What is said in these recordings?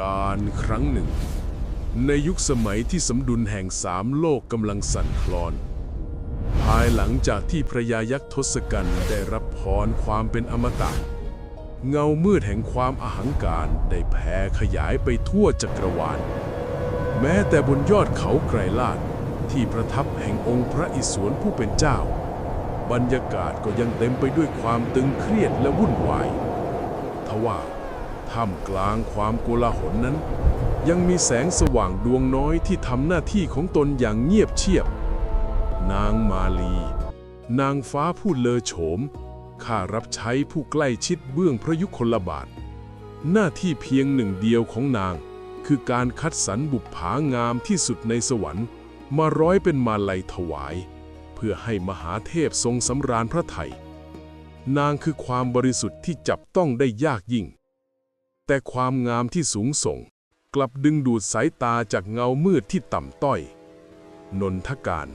การครั้งหนึ่ง ในยุคสมัยที่สมดุลแห่งสามโลกกำลังสั่นคลอน ภายหลังจากที่พระยายักษ์ทศกัณฐ์ได้รับพรความเป็นอมตะเงามืดแห่งความอหังการได้แผ่ขยายไปทั่วจักรวาล แม้แต่บนยอดเขาไกรลาดที่ประทับแห่งองค์พระอิศวรผู้เป็นเจ้า บรรยากาศก็ยังเต็มไปด้วยความตึงเครียดและวุ่นวาย ทว่า ท่ามกลางความโกลาหลนั้น ยังมีแสงสว่างดวงน้อยที่ทำหน้าที่ของตนอย่างเงียบเชียบ นางมาลี นางฟ้าผู้เลอโฉม ข้ารับใช้ผู้ใกล้ชิดเบื้องพระยุคลบาท หน้าที่เพียงหนึ่งเดียวของนาง คือการคัดสรรบุปผางามที่สุดในสวรรค์ มาร้อยเป็นมาลัยถวาย เพื่อให้มหาเทพทรงสำราญพระไทยนางคือความบริสุทธิ์ที่จับต้องได้ยากยิ่ง แต่ความงามที่สูงส่ง กลับดึงดูดสายตาจากเงามืดที่ต่ำต้อย นนทการ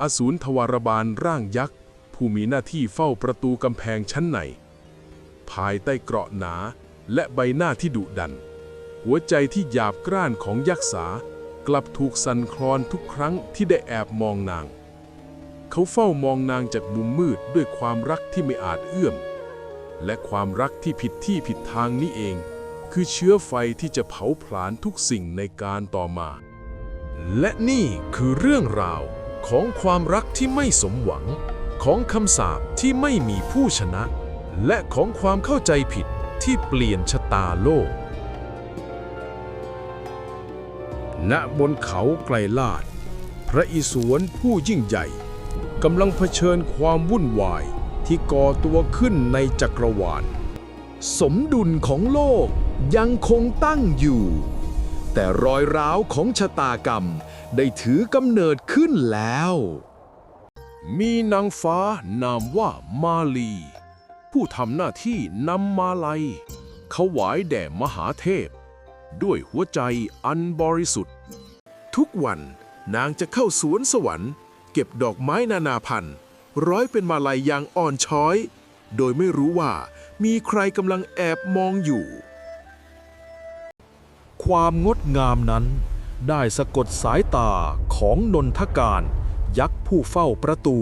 อสูรทวารบาลร่างยักษ์ ผู้มีหน้าที่เฝ้าประตูกำแพงชั้นใน ภายใต้เกราะหนาและใบหน้าที่ดุดัน หัวใจที่หยาบกร้านของยักษ์สากลับถูกสั่นคลอนทุกครั้งที่ได้แอบมองนาง เขาเฝ้ามองนางจากมุมมืดด้วยความรักที่ไม่อาจเอื้อม และความรักที่ผิดที่ผิดทางนี้เอง คือเชื้อไฟที่จะเผาผลาญทุกสิ่งในการต่อมา และนี่คือเรื่องราวของความรักที่ไม่สมหวัง ของคำสาปที่ไม่มีผู้ชนะ และของความเข้าใจผิดที่เปลี่ยนชะตาโลก ณ บนเขาไกลลาด พระอิศวรผู้ยิ่งใหญ่กำลังเผชิญความวุ่นวายที่ก่อตัวขึ้นในจักรวาล สมดุลของโลก ยังคงตั้งอยู่ แต่รอยร้าวของชะตากรรมได้ถือกำเนิดขึ้นแล้ว มีนางฟ้านามว่ามาลี ผู้ทำหน้าที่นำมาลัยถวายแด่มหาเทพ ด้วยหัวใจอันบริสุทธิ์ ทุกวันนางจะเข้าสวนสวรรค์ เก็บดอกไม้นานาพันธุ์ ร้อยเป็นมาลัยอย่างอ่อนช้อย โดยไม่รู้ว่ามีใครกำลังแอบมองอยู่ ความงดงามนั้น ได้สะกดสายตาของนนทการ ยักษ์ผู้เฝ้าประตู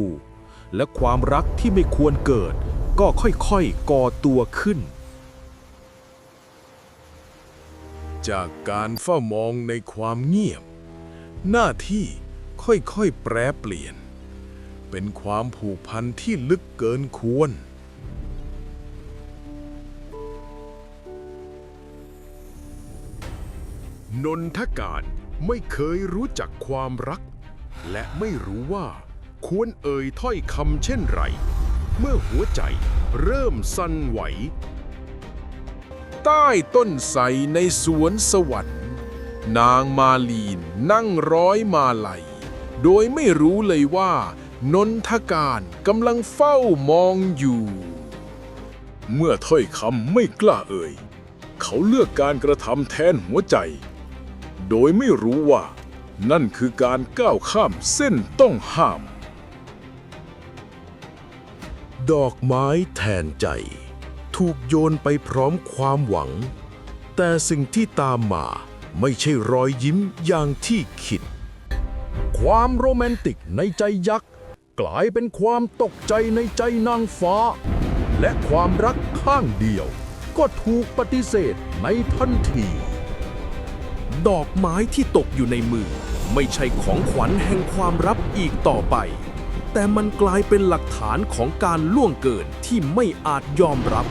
และความรักที่ไม่ควรเกิด ก็ค่อยๆก่อตัวขึ้น จากการเฝ้ามองในความเงียบ หน้าที่ค่อยๆแปรเปลี่ยน เป็นความผูกพันที่ลึกเกินควร นนทการไม่เคยรู้จักความรัก และไม่รู้ว่าควรเอ่ยถ้อยคำเช่นไร เมื่อหัวใจเริ่มสั่นไหว ใต้ต้นไทรในสวนสวรรค์ นางมาลีนนั่งร้อยมาลัย โดยไม่รู้เลยว่านนทการกำลังเฝ้ามองอยู่ เมื่อถ้อยคำไม่กล้าเอ่ย เขาเลือกการกระทำแทนหัวใจ โดยไม่รู้ว่า นั่นคือการก้าวข้ามเส้นต้องห้าม ดอกไม้แทนใจ ถูกโยนไปพร้อมความหวัง แต่สิ่งที่ตามมาไม่ใช่รอยยิ้มอย่างที่คิด ความโรแมนติกในใจยักษ์ กลายเป็นความตกใจในใจนางฟ้า และความรักข้างเดียว ก็ถูกปฏิเสธในทันที ดอกไม้ที่ตกอยู่ในมือ ไม่ใช่ของขวัญแห่งความรับอีกต่อไป แต่มันกลายเป็นหลักฐานของการล่วงเกินที่ไม่อาจยอมรับ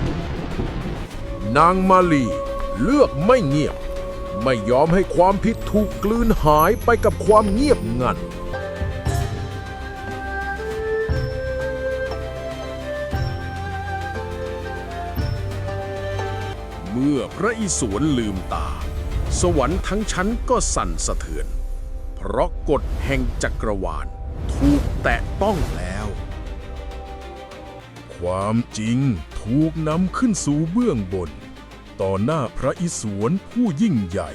นางมาลีเลือกไม่เงียบ ไม่ยอมให้ความผิดถูกกลืนหายไปกับความเงียบงันเมื่อพระอิศวรลืมตา สวรรค์ทั้งชั้นก็สั่นสะเทือน เพราะกฎแห่งจักรวาลถูกแตะต้องแล้ว ความจริงถูกนำขึ้นสู่เบื้องบน ต่อหน้าพระอิศวรผู้ยิ่งใหญ่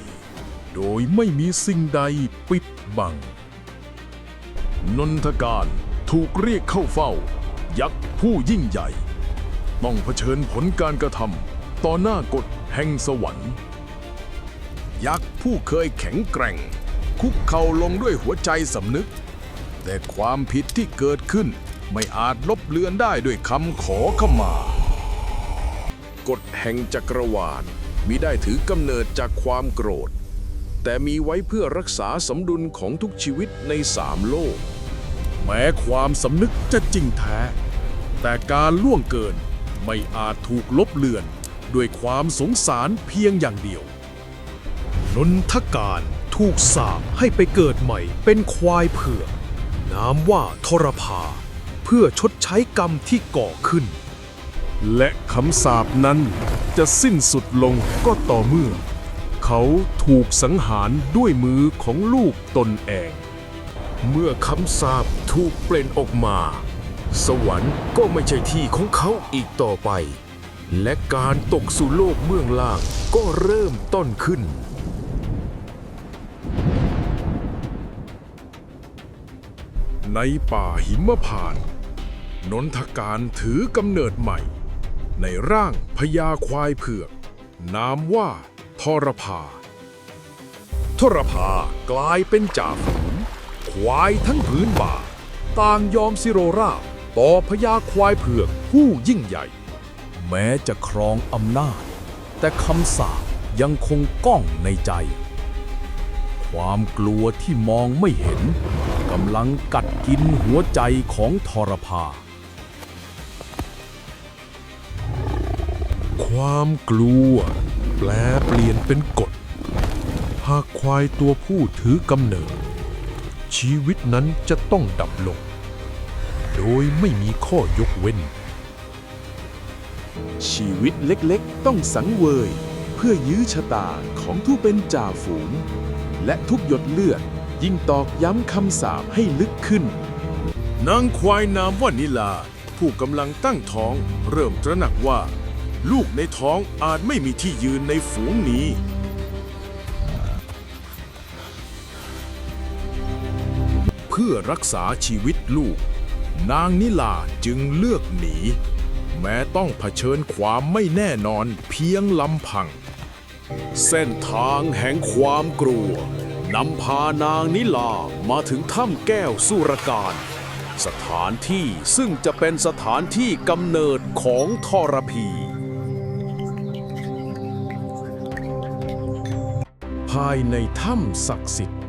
โดยไม่มีสิ่งใดปิดบัง นนทการถูกเรียกเข้าเฝ้า ยักษ์ผู้ยิ่งใหญ่ ต้องเผชิญผลการกระทำต่อหน้ากฎแห่งสวรรค์ ยักษ์ผู้เคยแข็งแกร่ง คุกเข่าลงด้วยหัวใจสำนึก แต่ความผิดที่เกิดขึ้นไม่อาจลบเลือนได้ด้วยคำขอขมา กฎแห่งจักรวาลมิได้ถือกำเนิดจากความโกรธ แต่มีไว้เพื่อรักษาสมดุลของทุกชีวิตในสามโลก แม้ความสำนึกจะจริงแท้ แต่การล่วงเกินไม่อาจถูกลบเลือน ด้วยความสงสารเพียงอย่างเดียว นนทการถูกสาปให้ไปเกิดใหม่เป็นควายเผือกนามว่าทรพา เพื่อชดใช้กรรมที่ก่อขึ้น และคำสาปนั้นจะสิ้นสุดลงก็ต่อเมื่อ เขาถูกสังหารด้วยมือของลูกตนเอง เมื่อคำสาปถูกเปล่นออกมา สวรรค์ก็ไม่ใช่ที่ของเขาอีกต่อไป และการตกสู่โลกเบื้องล่างก็เริ่มต้นขึ้น ในป่าหิมพานนนทการถือกำเนิดใหม่ ในร่างพญาควายเผือก นามว่าทรพา ทรพากลายเป็นจ่าฝูงควายทั้งพื้นป่า ต่างยอมสิโรราบต่อพญาควายเผือกผู้ยิ่งใหญ่ แม้จะครองอำนาจ แต่คำสาปยังคงก้องในใจ ความกลัวที่มองไม่เห็นกำลังกัด กินหัวใจของทรพา ความกลัว แปลเปลี่ยนเป็นกฎ หากควายตัวผู้ถือกำเนิด ชีวิตนั้นจะต้องดับลง โดยไม่มีข้อยกเว้น ชีวิตเล็กๆ ต้องสังเวย เพื่อยื้อชะตาของผู้เป็นจ่าฝูง และทุกหยดเลือด ยิ่งตอกย้ำคำสาปให้ลึกขึ้น นางควายนามว่านิลา ผู้กำลังตั้งท้อง เริ่มตระหนักว่า ลูกในท้องอาจไม่มีที่ยืนในฝูงนี้ เพื่อรักษาชีวิตลูก นางนิลาจึงเลือกหนี แม้ต้องเผชิญความไม่แน่นอนเพียงลำพัง เส้นทางแห่งความกลัว นำพานางนิลามาถึงถ้ำแก้วสุรการ สถานที่ซึ่งจะเป็นสถานที่กำเนิดของทรพี ภายในถ้ำศักดิ์สิทธิ์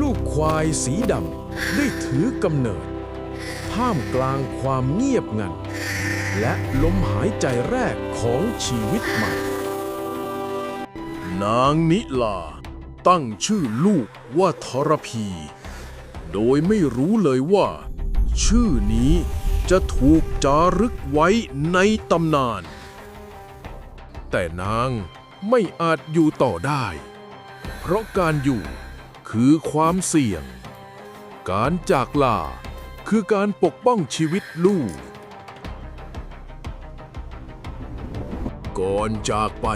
ลูกควายสีดำได้ถือกำเนิด ท่ามกลางความเงียบงัน และลมหายใจแรกของชีวิตใหม่ นางนิลา ตั้งชื่อลูกว่าทรพี โดยไม่รู้เลยว่า ชื่อนี้จะถูกจารึกไว้ในตำนาน แต่นางไม่อาจอยู่ต่อได้ เพราะการอยู่คือความเสี่ยง การจากลาคือการปกป้องชีวิตลูก ก่อนจากไป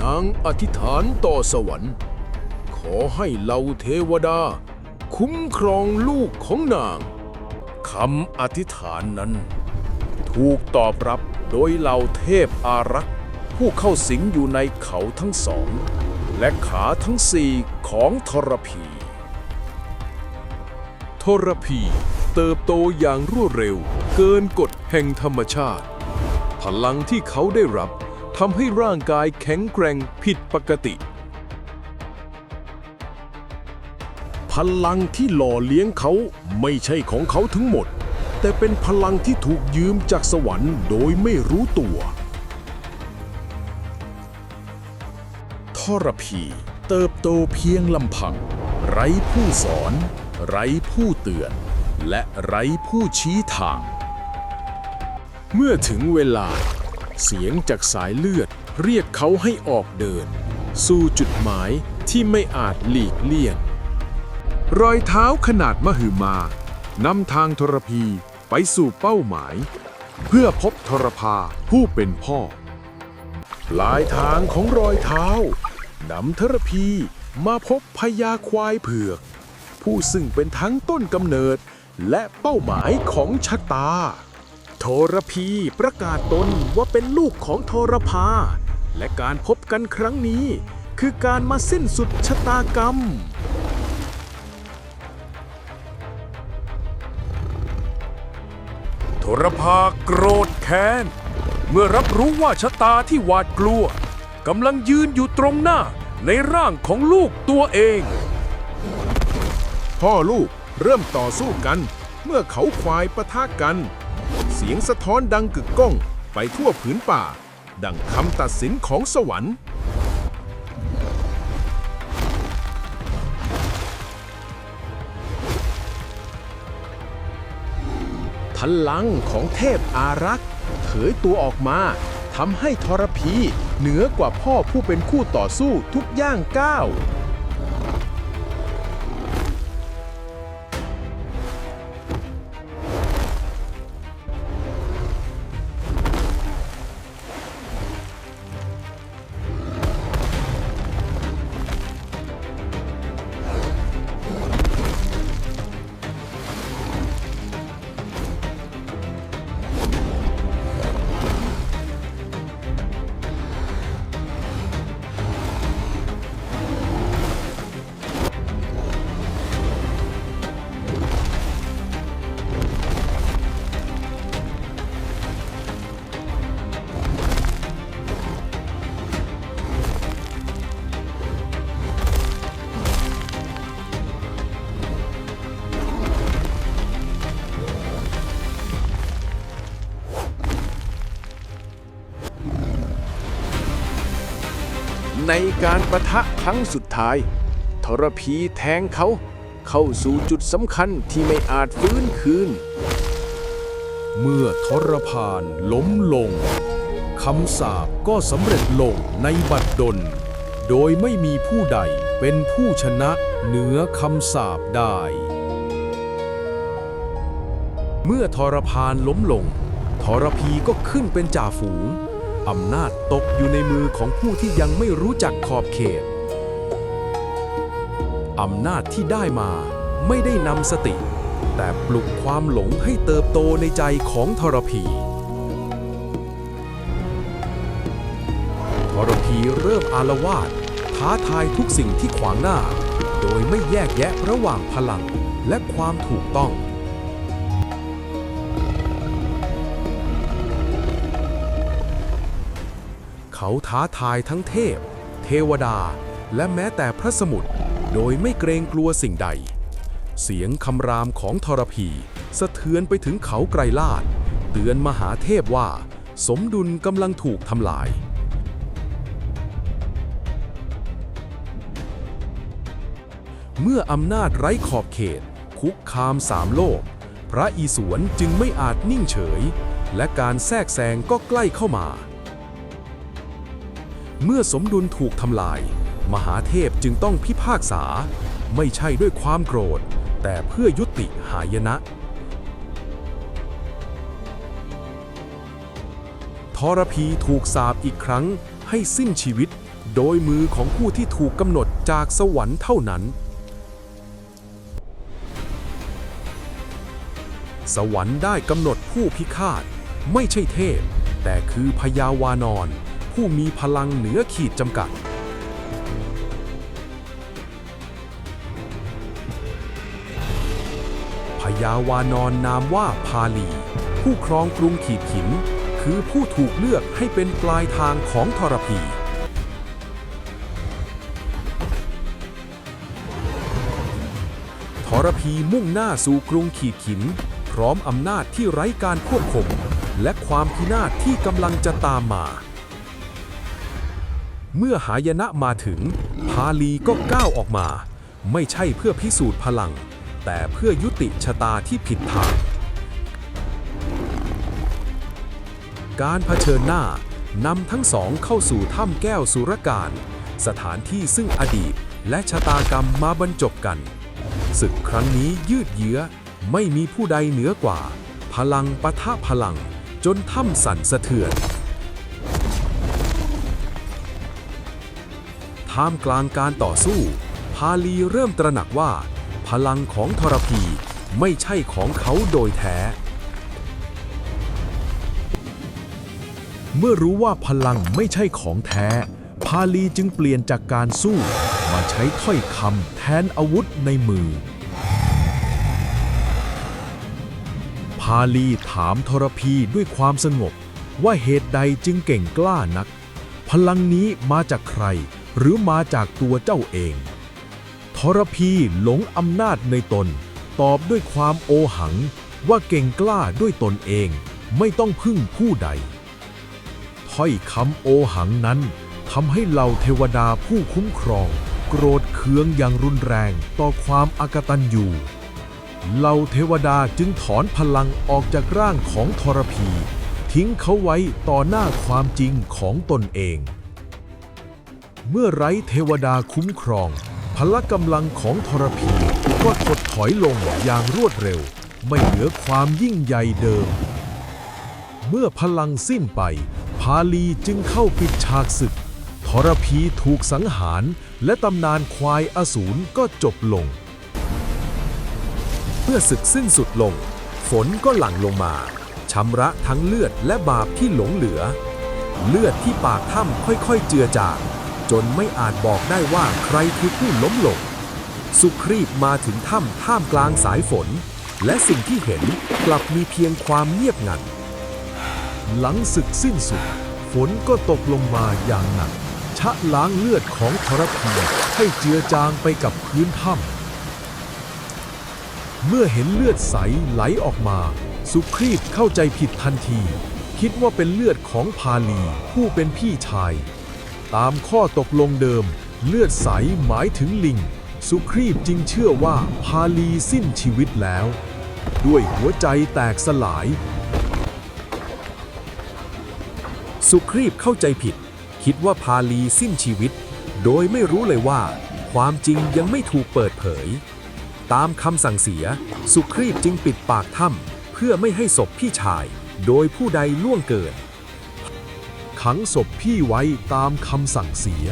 นางอธิษฐานต่อสวรรค์ อให้เหล่าเทวดา คุ้มครองลูกของนางคำอธิษฐานนั้น ถูกตอบรับโดยเหล่าเทพอารักษ์ ผู้เข้าสิงอยู่ในเขาทั้งสอง และขาทั้งสี่ของทรพี ทรพีเติบโตอย่างรวดเร็ว เกินกฎแห่งธรรมชาติ พลังที่เขาได้รับทำให้ร่างกายแข็งแกร่งผิดปกติ พลังที่หล่อเลี้ยงเขาไม่ใช่ของเขาทั้งหมด แต่เป็นพลังที่ถูกยืมจากสวรรค์โดยไม่รู้ตัวทรพีเติบโตเพียงลำพัง ไร้ผู้สอน ไร้ผู้เตือน และไร้ผู้ชี้ทาง เมื่อถึงเวลา เสียงจากสายเลือดเรียกเขาให้ออกเดิน สู่จุดหมายที่ไม่อาจหลีกเลี่ยง รอยเท้าขนาดมหึมานำทางทรพีไปสู่เป้าหมาย เพื่อพบทรพาผู้เป็นพ่อปลายทางของรอยเท้านำทรพีมาพบพญาควายเผือก ผู้ซึ่งเป็นทั้งต้นกำเนิดและเป้าหมายของชะตา โทรพีประกาศตนว่าเป็นลูกของโทรพา และการพบกันครั้งนี้ คือการมาสิ้นสุดชะตากรรม ทรพาโกรธแค้น เมื่อรับรู้ว่าชะตาที่หวาดกลัวกำลังยืนอยู่ตรงหน้าในร่างของลูกตัวเอง พ่อลูกเริ่มต่อสู้กัน เมื่อเขาควายปะทะกัน เสียงสะท้อนดังกึกก้องไปทั่วผืนป่า ดังคำตัดสินของสวรรค์ ลังของเทพอารักษ์เผยตัวออกมาทำให้ทรพีเหนือกว่าพ่อผู้เป็นคู่ต่อสู้ทุกย่างก้าว ในการประทะครั้งสุดท้าย ทรพีแทงเขา เข้าสู่จุดสำคัญที่ไม่อาจฟื้นคืน เมื่อทรพานล้มลงคำสาปก็สำเร็จลงในบัดดล โดยไม่มีผู้ใดเป็นผู้ชนะเหนือคำสาปได้ เมื่อทรพานล้มลงทรพีก็ขึ้นเป็นจ่าฝูง อำนาจตกอยู่ในมือของผู้ที่ยังไม่รู้จักขอบเขต อำนาจที่ได้มาไม่ได้นำสติ แต่ปลุกความหลงให้เติบโตในใจของทรพีทรพีเริ่มอารวาสท้าทายทุกสิ่งที่ขวางหน้า โดยไม่แยกแยะระหว่างพลังและความถูกต้อง เขาท้าทายทั้งเทพ เทวดา และแม้แต่พระสมุทรโดยไม่เกรงกลัวสิ่งใด เสียงคำรามของทรพี สะเทือนไปถึงเขาไกรลาด เตือนมหาเทพว่า สมดุลกำลังถูกทำลายเมื่ออำนาจไร้ขอบเขต คุกคามสามโลก พระอีสวนจึงไม่อาจนิ่งเฉย และการแทรกแซงก็ใกล้เข้ามา เมื่อสมดุลถูกทำลาย มหาเทพจึงต้องพิพากษา ไม่ใช่ด้วยความโกรธ แต่เพื่อยุติหายนะ ทรพีถูกสาปอีกครั้งให้สิ้นชีวิต โดยมือของผู้ที่ถูกกำหนดจากสวรรค์เท่านั้น สวรรค์ได้กำหนดผู้พิฆาต ไม่ใช่เทพ แต่คือพยาวานอน ผู้มีพลังเหนือขีดจำกัด พยาวานอนนามว่าพาลี ผู้ครองกรุงขีดขิน คือผู้ถูกเลือกให้เป็นปลายทางของทรพีทรพีมุ่งหน้าสู่กรุงขีดขิน พร้อมอำนาจที่ไร้การควบคุมและความพินาศที่กำลังจะตามมา เมื่อหายนะมาถึง พาลีก็ก้าวออกมา ไม่ใช่เพื่อพิสูจน์พลัง แต่เพื่อยุติชะตาที่ผิดทาง การเผชิญหน้านำทั้งสองเข้าสู่ถ้ำแก้วสุรการ สถานที่ซึ่งอดีตและชะตากรรมมาบรรจบกันศึกครั้งนี้ยืดเยื้อไม่มีผู้ใดเหนือกว่า พลังปะทะพลังจนถ้ำสั่นสะเทือน ท่ามกลางการต่อสู้ พาลีเริ่มตระหนักว่า พลังของทรพีไม่ใช่ของเขาโดยแท้ เมื่อรู้ว่าพลังไม่ใช่ของแท้พพาลีจึงเปลี่ยนจากการสู้ มาใช้ถ้อยคำแทนอาวุธในมือ พาลีถามทรพีด้วยความสงบว่าเหตุใดจึงเก่งกล้านัก พลังนี้มาจากใคร หรือมาจากตัวเจ้าเอง ทรพีหลงอำนาจในตน ตอบด้วยความโอหังว่าเก่งกล้าด้วยตนเองไม่ต้องพึ่งผู้ใด ถ้อยคำโอหังนั้นทำให้เหล่าเทวดาผู้คุ้มครอง โกรธเคืองอย่างรุนแรงต่อความอากตันอยู่เหล่าเทวดาจึงถอนพลังออกจากร่างของทรพี ทิ้งเขาไว้ต่อหน้าความจริงของตนเอง เมื่อไร้เทวดาคุ้มครอง พละกำลังของทรพีก็ถดถอยลงอย่างรวดเร็ว ไม่เหลือความยิ่งใหญ่เดิม เมื่อพลังสิ้นไป พาลีจึงเข้าปิดฉากศึกทรพีถูกสังหารและตำนานควายอสูรก็จบลง เมื่อศึกสิ้นสุดลง ฝนก็หลั่งลงมาชำระทั้งเลือดและบาปที่หลงเหลือ เลือดที่ปากถ้ำค่อยๆเจือจาง จนไม่อาจบอกได้ว่าใครคือผู้ล้มลง สุครีบมาถึงถ้ำท่ามกลางสายฝน และสิ่งที่เห็นกลับมีเพียงความเงียบงัน หลังศึกสิ้นสุด ฝนก็ตกลงมาอย่างหนัก ชะล้างเลือดของทรพีให้เจือจางไปกับพื้นถ้ำเมื่อเห็นเลือดใสไหลออกมา สุครีบเข้าใจผิดทันที คิดว่าเป็นเลือดของพาลีผู้เป็นพี่ชาย ตามข้อตกลงเดิม เลือดใสหมายถึงลิง สุครีบจึงเชื่อว่าพาลีสิ้นชีวิตแล้ว ด้วยหัวใจแตกสลาย สุครีบเข้าใจผิด คิดว่าพาลีสิ้นชีวิต โดยไม่รู้เลยว่า ความจริงยังไม่ถูกเปิดเผย ตามคำสั่งเสีย สุครีบจึงปิดปากถ้ำเพื่อไม่ให้ศพพี่ชาย โดยผู้ใดล่วงเกิน ขังศพพี่ไว้ตามคำสั่งเสีย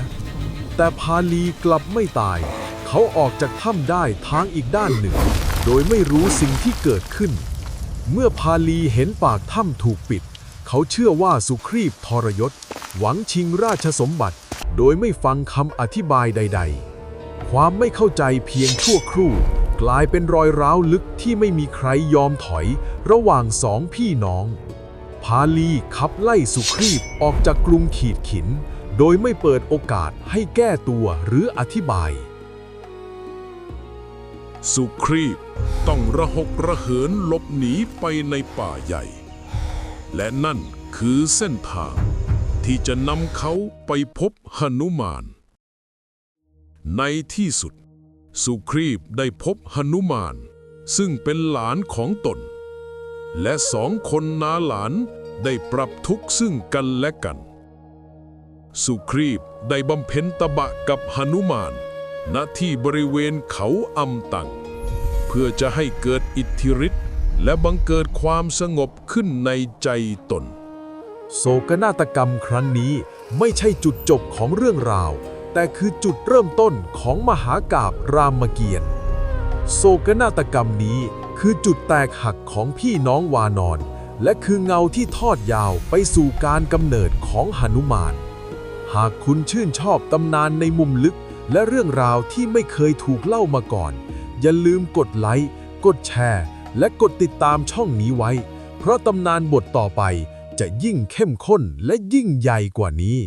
แต่พาลีกลับไม่ตาย เขาออกจากถ้ำได้ทางอีกด้านหนึ่ง โดยไม่รู้สิ่งที่เกิดขึ้น เมื่อพาลีเห็นปากถ้ำถูกปิด เขาเชื่อว่าสุครีบทรยศ หวังชิงราชสมบัติ โดยไม่ฟังคำอธิบายใด ๆ ความไม่เข้าใจเพียงชั่วครู่ กลายเป็นรอยร้าวลึกที่ไม่มีใครยอมถอย ระหว่างสองพี่น้อง พาลีขับไล่สุครีบออกจากกรุงขีดขิน โดยไม่เปิดโอกาสให้แก้ตัวหรืออธิบาย สุครีบต้องระหกระเหินหลบหนีไปในป่าใหญ่ และนั่นคือเส้นทางที่จะนำเขาไปพบหนุมาน ในที่สุด สุครีบได้พบหนุมาน ซึ่งเป็นหลานของตน และสองคนนาหลานได้ปรับทุกข์ซึ่งกันและกัน สุครีบได้บำเพ็ญตบะกับหนุมาน ณที่บริเวณเขาอำตัง เพื่อจะให้เกิดอิทธิฤทธิ์และบังเกิดความสงบขึ้นในใจตน โศกนาฏกรรมครั้งนี้ไม่ใช่จุดจบของเรื่องราว แต่คือจุดเริ่มต้นของมหากาบรามเกียรติ์โศกนาฏกรรมนี้ คือจุดแตกหักของพี่น้องวานอน และคือเงาที่ทอดยาวไปสู่การกำเนิดของหนุมาน หากคุณชื่นชอบตำนานในมุมลึก และเรื่องราวที่ไม่เคยถูกเล่ามาก่อน อย่าลืมกดไลค์ กดแชร์ และกดติดตามช่องนี้ไว้ เพราะตำนานบทต่อไปจะยิ่งเข้มข้นและยิ่งใหญ่กว่านี้